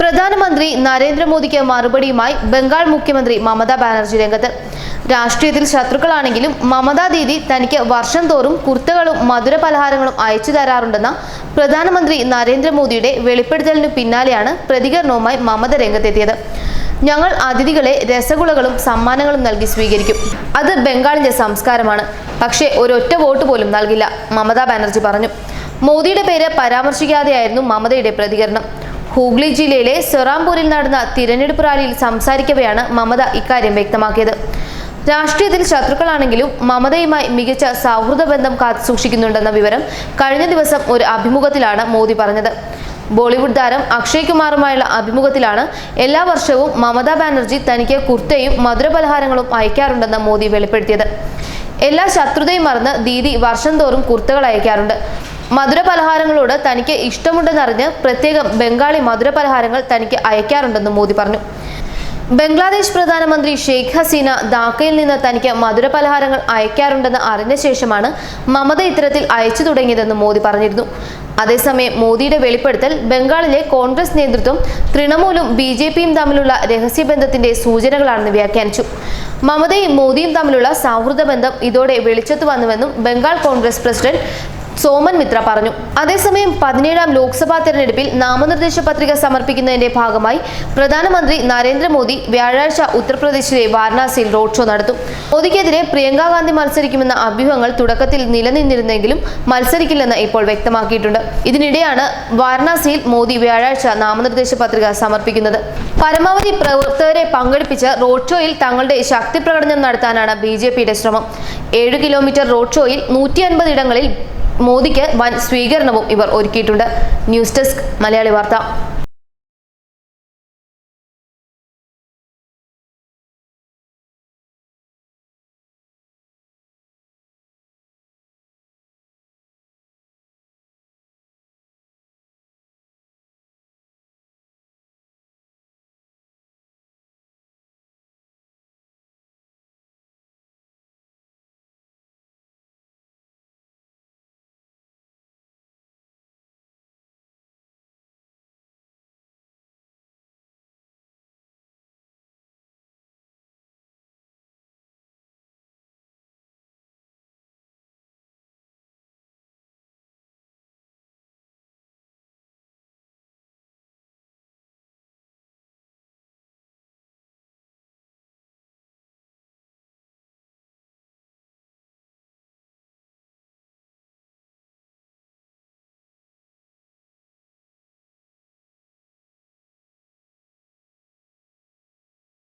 പ്രധാനമന്ത്രി നരേന്ദ്രമോദിക്ക് മറുപടിയുമായി ബംഗാൾ മുഖ്യമന്ത്രി മമതാ ബാനർജി രംഗത്ത്. രാഷ്ട്രീയത്തിൽ ശത്രുക്കളാണെങ്കിലും മമതാ ദീദി തനിക്ക് വർഷം തോറും കുർത്തകളും മധുര പലഹാരങ്ങളും അയച്ചു തരാറുണ്ടെന്ന പ്രധാനമന്ത്രി നരേന്ദ്രമോദിയുടെ വെളിപ്പെടുത്തലിനു പിന്നാലെയാണ് പ്രതികരണവുമായി മമത രംഗത്തെത്തിയത്. ഞങ്ങൾ അതിഥികളെ രസഗുളകളും സമ്മാനങ്ങളും നൽകി സ്വീകരിക്കും. അത് ബംഗാളിന്റെ സംസ്കാരമാണ്. പക്ഷേ ഒരൊറ്റ വോട്ട് പോലും നൽകില്ല മമതാ ബാനർജി പറഞ്ഞു. മോദിയുടെ പേര് പരാമർശിക്കാതെയായിരുന്നു മമതയുടെ പ്രതികരണം. ഹൂഗ്ലി ജില്ലയിലെ സെറാംപൂരിൽ നടന്ന തിരഞ്ഞെടുപ്പ് റാലിയിൽ സംസാരിക്കവെയാണ് മമത ഇക്കാര്യം വ്യക്തമാക്കിയത്. രാഷ്ട്രീയത്തിൽ ശത്രുക്കളാണെങ്കിലും മമതയുമായി മികച്ച സൗഹൃദ ബന്ധം കാത്തു സൂക്ഷിക്കുന്നുണ്ടെന്ന വിവരം കഴിഞ്ഞ ദിവസം ഒരു അഭിമുഖത്തിലാണ് മോദി പറഞ്ഞത്. ബോളിവുഡ് താരം അക്ഷയ് കുമാറുമായുള്ള അഭിമുഖത്തിലാണ് എല്ലാ വർഷവും മമതാ ബാനർജി തനിക്ക് കുർത്തയും മധുരപലഹാരങ്ങളും അയക്കാറുണ്ടെന്ന് മോദി വെളിപ്പെടുത്തിയത്. എല്ലാ ശത്രുതയും മറന്ന് ദീദി വർഷം തോറും കുർത്തകൾ അയക്കാറുണ്ട്. മധുരപലഹാരങ്ങളോട് തനിക്ക് ഇഷ്ടമുണ്ടെന്നറിഞ്ഞ് പ്രത്യേകം ബംഗാളി മധുര പലഹാരങ്ങൾ തനിക്ക് അയക്കാറുണ്ടെന്നും മോദി പറഞ്ഞു. ബംഗ്ലാദേശ് പ്രധാനമന്ത്രി ഷെയ്ഖ് ഹസീന ധാക്കയിൽ നിന്ന് തനിക്ക് മധുര പലഹാരങ്ങൾ അയക്കാറുണ്ടെന്ന് അറിഞ്ഞ ശേഷമാണ് മമത ഇത്തരത്തിൽ അയച്ചു തുടങ്ങിയതെന്നും മോദി പറഞ്ഞിരുന്നു. അതേസമയം മോദിയുടെ വെളിപ്പെടുത്തൽ ബംഗാളിലെ കോൺഗ്രസ് നേതൃത്വം തൃണമൂലും ബി ജെ പിയും തമ്മിലുള്ള രഹസ്യബന്ധത്തിന്റെ സൂചനകളാണെന്ന് വ്യാഖ്യാനിച്ചു. മമതയും മോദിയും തമ്മിലുള്ള സൗഹൃദ ബന്ധം ഇതോടെ വെളിച്ചത്ത് വന്നുവെന്നും ബംഗാൾ കോൺഗ്രസ് പ്രസിഡന്റ് സോമൻ മിത്ര പറഞ്ഞു. അതേസമയം പതിനേഴാം ലോക്സഭാ തെരഞ്ഞെടുപ്പിൽ നാമനിർദ്ദേശ പത്രിക സമർപ്പിക്കുന്നതിന്റെ ഭാഗമായി പ്രധാനമന്ത്രി നരേന്ദ്രമോദി വ്യാഴാഴ്ച ഉത്തർപ്രദേശിലെ വാരണാസിയിൽ റോഡ് ഷോ നടത്തും. മോദിക്കെതിരെ പ്രിയങ്കാ ഗാന്ധി മത്സരിക്കുമെന്ന അഭ്യൂഹങ്ങൾ തുടക്കത്തിൽ നിലനിന്നിരുന്നെങ്കിലും മത്സരിക്കില്ലെന്ന് ഇപ്പോൾ വ്യക്തമാക്കിയിട്ടുണ്ട്. ഇതിനിടെയാണ് വാരണാസിയിൽ മോദി വ്യാഴാഴ്ച നാമനിർദ്ദേശ പത്രിക സമർപ്പിക്കുന്നത്. പരമാവധി പ്രവർത്തകരെ പങ്കെടുപ്പിച്ച് റോഡ് ഷോയിൽ തങ്ങളുടെ ശക്തി പ്രകടനം നടത്താനാണ് ബി ശ്രമം. ഏഴ് കിലോമീറ്റർ റോഡ് ഷോയിൽ നൂറ്റി ഇടങ്ങളിൽ മോദിക്ക് വൻ സ്വീകരണവും ഇവർ ഒരുക്കിയിട്ടുണ്ട്. ന്യൂസ് ഡെസ്ക് മലയാളി വാർത്ത.